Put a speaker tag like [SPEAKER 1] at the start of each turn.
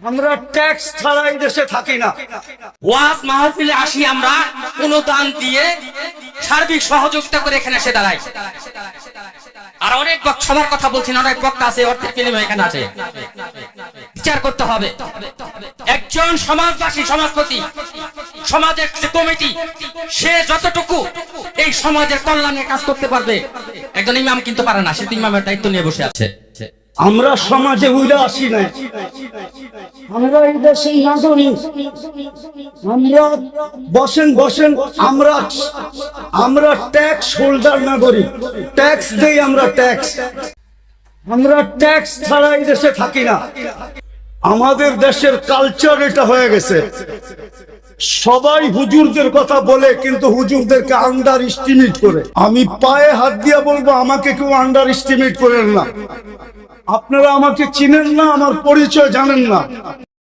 [SPEAKER 1] আমরা ট্যাক্স ছাড়া এই দেশে থাকি না।
[SPEAKER 2] ওয়াজ মাহফিলে আসি আমরা অনুদান দিয়ে সার্বিক সহযোগিতা করে এখানে এসে দাঁড়াই। আর অনেক সবার কথা বলছি না অনেক বক্তা আছে অর্থের বিনিময় এখানে আছে। বিচার করতে হবে। একজন সমাজবাসী, সমাজপতি, সমাজের যে কমিটি, সে যতটুকু এই সমাজের কল্যাণে কাজ করতে পারবে, একজন ইমাম কিন্তু পারে না, সে ইমামের দায়িত্ব নিয়ে বসে আছে।
[SPEAKER 1] আমরা সমাজে উইরা আসি না আমরা এই দেশের নাগরিক। আমরা বসেন বসেন আমরা আমরা ট্যাক্স হোল্ডার নাগরিক। ট্যাক্স দেই আমরা ট্যাক্স আমরা ট্যাক্স ছাড়া এই দেশে থাকি না। আমাদের দেশের কালচার এটা হয়ে গেছে। সবাই হুজুরদের কথা বলে, কিন্তু হুজুরদেরকে আন্ডার এস্টিমেট করে। আমি পায়ে হাত দিয়ে বলব, আমাকে কেউ আন্ডার এস্টিমেট করেন না। আপনারা আমাকে চিনেন না, আমার পরিচয় জানেন না।